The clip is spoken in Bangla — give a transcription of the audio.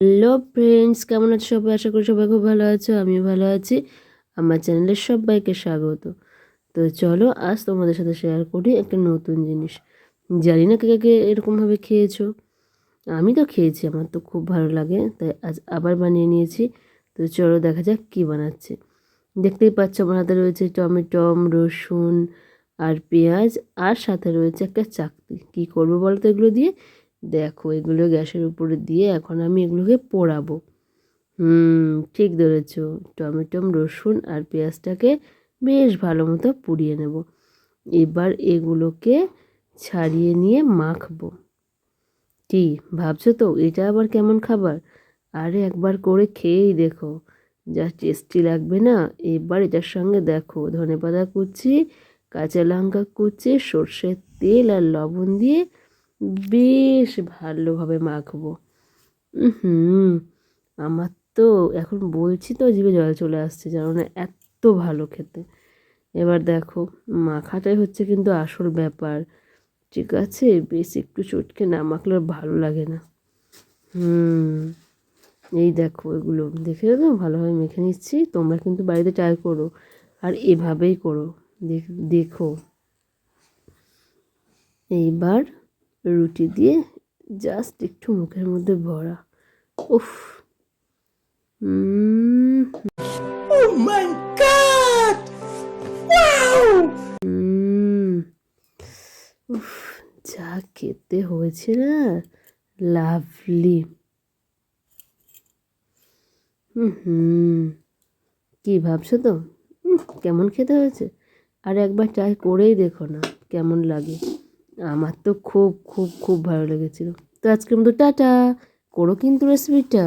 হ্যালো ফ্রেন্ডস, কেমন আছো সবাই? আশা করি সবাই খুব ভালো আছো, আমিও ভালো আছি। আমার চ্যানেলের সবাইকে স্বাগত। তো চলো, আজ তোমাদের সাথে শেয়ার করি একটা নতুন জিনিস। জানি না কে কে এরকমভাবে খেয়েছো। আমি তো খেয়েছি, আমার তো খুব ভালো লাগে, তাই আজ আবার বানিয়ে নিয়েছি। তো চলো দেখা যাক কী বানাচ্ছে। দেখতেই পাচ্ছ আমার হাতে রয়েছে টমেটম রসুন আর পেঁয়াজ, আর সাথে রয়েছে একটা চাকতি। কী করব বলো তো এগুলো দিয়ে? দেখো, এগুলো গ্যাসের উপরে দিয়ে এখন আমি এগুলোকে পোড়াবো। হুম, ঠিক ধরেছ। টমেটো, রসুন আর পেঁয়াজটাকে বেশ ভালো মতো পুড়িয়ে নেব। এবার এগুলোকে ছাড়িয়ে নিয়ে মাখবো। কি, ভাবছ তো? এটা আবার কেমন খাবার? আরে একবার করে খেয়েই দেখো। যা টেস্টি লাগবে না? এবার এটার সঙ্গে দেখো ধনে পাতা কুচি, কাঁচা লঙ্কা কুচি, সর্ষের তেল আর লবণ দিয়ে বেশ ভালোভাবে মাখবো। হুম আমার তো এখন বলছি তো জিভে জল চলে আসছে জানো না এত ভালো খেতে। এবার দেখো, মাখাটাই হচ্ছে কিন্তু আসল ব্যাপার। ঠিক আছে, বেশ একটু চটকে না মাখলে ভালো লাগে না। হুম, এই দেখো এগুলো দেখে তো ভালোভাবে মেখে নিচ্ছি। তোমরা কিন্তু বাড়িতে ট্রাই করো আর এভাবেই করো। দেখো। এইবার রুটি দিয়ে জাস্ট একটু মুখের মধ্যে ভরা। উফ। উফ যা খেতে হয়েছে না। লাভলি হুম। কি ভাবছ তো? কেমন খেতে হয়েছে? আর একবার ট্রাই করেই দেখো না কেমন লাগে। আমার তো খুব খুব খুব ভালো লেগেছিলো। তো আজকের মতো টাটা। করো কিন্তু রেসিপিটা